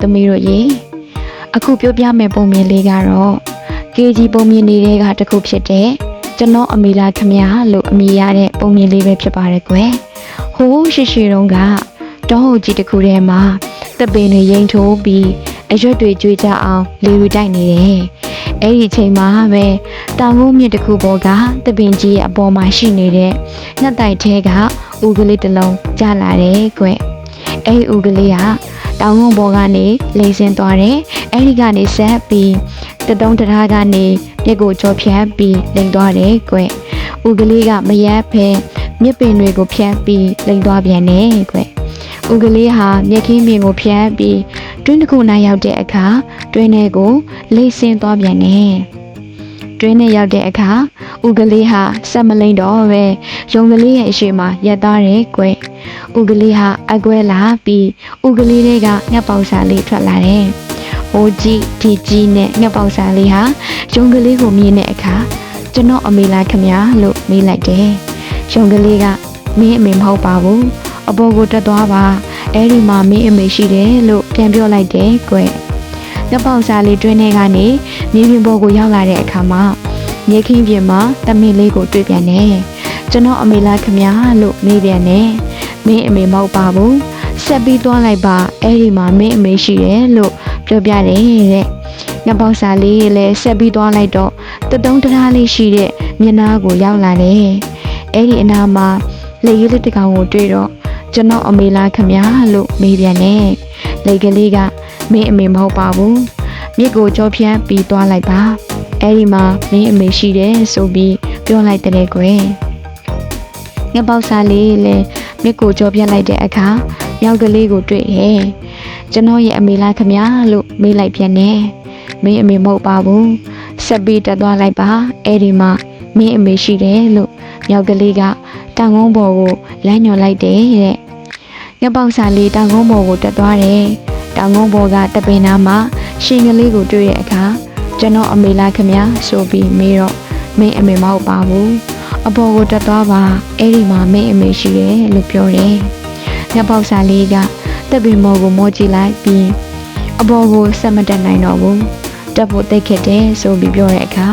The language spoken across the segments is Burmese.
သမီးတို့ရေအခုပြောပြမယ့်ပုံမြင်လေးကတော့ KG ပုံမြင်နေတဲ့ကတစ်ခုဖြစ်တဲ့ကျွန်တော်အမေလာခမရလို့အမည်ရတဲ့ပုံမြင်လေးပဲဖြစ်ပါတယ်ကွယ်ဟိုးရှိရှိတုန်းကတောဟုတ်ကြီးတစ်ခုထဲမှာတပ်ပင်တွေရင်ထိုးပြီးအရွက်တွေကျွေးကြအောင်လေတွေတိုက်နေတယ်အဲ့ဒီအချိန်မှာပဲတောင်ကုန်းမြစ်တစ်ခုပေါ်ကတပ်ပင်ကြီးရဲ့အပေါ်မှာရှိနေတဲ့ညက်တိုက်ထဲကဦးကလေးတစ်လုံးကျလာတယ်ကွယ်အဲ့ဒီဦးကလေးက တောင်ကုန်းပေါ်ကနေလိမ့်ဆင်းသွားတယ်အဲ့ဒီကနေဆက်ပြီးတတုံးတရားကနေမြစ်ကိုကြောဖြတ်ပြီးလိန်သွားတယ်ကွ။ဦးကလေးကမရက်ဖဲမြစ်ပင်တွေကိုဖြတ်ပြီးလိန်သွားပြန်တယ်ကွ။ဦးကလေးဟာမြက်ခင်းပင်ကိုဖြတ်ပြီးတွင်းတစ်ခုနိုင်ရောက်တဲ့အခါတွင်းထဲကိုလိမ့်ဆင်းသွားပြန်တယ်။တွင်းထဲရောက်တဲ့အခါဦးကလေးဟာစက်မလိန်တော့ပဲရုံကလေးရဲ့အရှိမရက်သားတယ်ကွ။ ဦးကလေးဟာအကွဲလာပြီးဦးကလေးတွေကငှက်ပေါက်စာလေးထွက်လာတယ်။ဟိုကြီးဒီကြီးနဲ့ငှက်ပေါက်စာလေးဟာရုံကလေးကိုမြင်တဲ့အခါကျွန်တော်အမေလားခမလို့မေးလိုက်တယ်။ရုံကလေးကမင်းအမေမဟုတ်ပါဘူး။အပေါ်ကိုတက်သွားပါ။အဲ့ဒီမှာမင်းအမေရှိတယ်လို့ပြန်ပြောလိုက်တယ်ကွ။ငှက်ပေါက်စာလေးတွင်းထဲကနေမြေပြင်ပေါ်ကိုရောက်လာတဲ့အခါမှာမြေခင်းပြင်မှာတမင်လေးကိုတွေ့ပြန်တယ်။ကျွန်တော်အမေလားခမလို့မေးပြန်တယ်။ မင်းအမေမဟုတ်ပါဘူး။ဆက်ပြီးသွားလိုက်ပါအဲ့ဒီမှာမင်းအမေရှိတယ်လို့ပြောပြတယ်တဲ့ငါပေါက်စာလေးလည်းဆက်ပြီးသွားလိုက်တော့တတုံးတရားလေးရှိတဲ့မျက်နှာကိုရောက်လာတယ်အဲ့ဒီအနာမှာလက်ရည်လေးတစ်ကောင်ကိုတွေ့တော့ကျွန်တော်အမေလားခမလို့မေးပြန်တယ်လက်ကလေးကမင်းအမေမဟုတ်ပါဘူးမြစ်ကိုကြောဖြန်းပြီးသွားလိုက်ပါအဲ့ဒီမှာမင်းအမေရှိတယ်ဆိုပြီးပြောလိုက်တဲ့ကွယ်ငါပေါက်စာလေးလည်း မြစ်ကိုကြောပြလိုက်တဲ့အခါမြောက်ကလေးကိုတွေ့တယ်ကျွန်တော်ရဲ့အမေလားခမလို့မေးလိုက်ပြန်တယ်မင်းအမေမဟုတ်ပါဘူးဆက်ပြီးတက်သွားလိုက်ပါအဲ့ဒီမှာမင်းအမေရှိတယ်လို့မြောက်ကလေးကတောင်ကုန်းပေါ်ကိုလမ်းညွှန်လိုက်တယ်တဲ့ညပေါက်စာလေးတောင်ကုန်းပေါ်ကိုတက်သွားတယ်တောင်ကုန်းပေါ်ကတပင်နာမှာရှင်ကလေးကိုတွေ့တဲ့အခါကျွန်တော်အမေလားခမဆိုပြီးမေးတော့မင်းအမေမဟုတ်ပါဘူး အပေါ်ကိုတက်သွားပါအဲ့ဒီမှာမင်းအမေရှိတယ်လို့ပြောတယ်ညပေါက်စာလေးကတက်ပင်မော်ကိုမောကြည့်လိုက်ပြီးအပေါ်ကိုဆက်မတက်နိုင်တော့ဘူးတက်ဖို့တိတ်ခက်တယ်ဆိုပြီးပြောတဲ့အခါ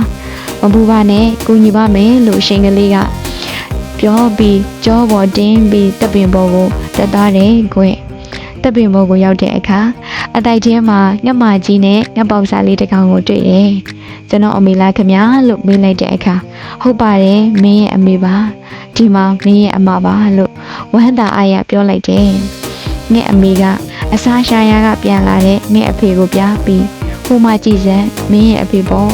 မပူပါနဲ့ကူညီပါမယ်လို့ရှင်ကလေးကပြောပြီးကြောပေါ်တင်းပြီးတက်ပင်ပေါ်ကိုတက်သွားတယ်ကွတက်ပင်ပေါ်ကိုရောက်တဲ့အခါ အတိုက်ထဲမှာငှက်မကြီးနဲ့ငှက်ပေါက်စားလေးတစ်ကောင်ကိုတွေ့တယ်ကျွန်တော်အမေလားခမလို့မေးလိုက်တဲ့အခါဟုတ်ပါတယ်မင်းရဲ့အမေပါဒီမှာမင်းရဲ့အမပါလို့ဝဟန္တာအားရပြောလိုက်တယ်ငဲ့အမေကအစားရှာယာကပြန်လာတဲ့ငဲ့အဖေကိုပြပြီးဟိုမှကြည့်စမ်းမင်းရဲ့အဖေပေါ့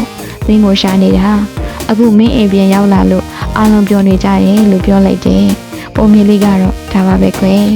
မင်းကိုရှာနေတာအခုမင်းအိမ်ပြန်ရောက်လာလို့အားလုံးပြောနေကြတယ်လို့ပြောလိုက်တယ်ပုံမြင်လေးကတော့ဒါပါပဲကွယ်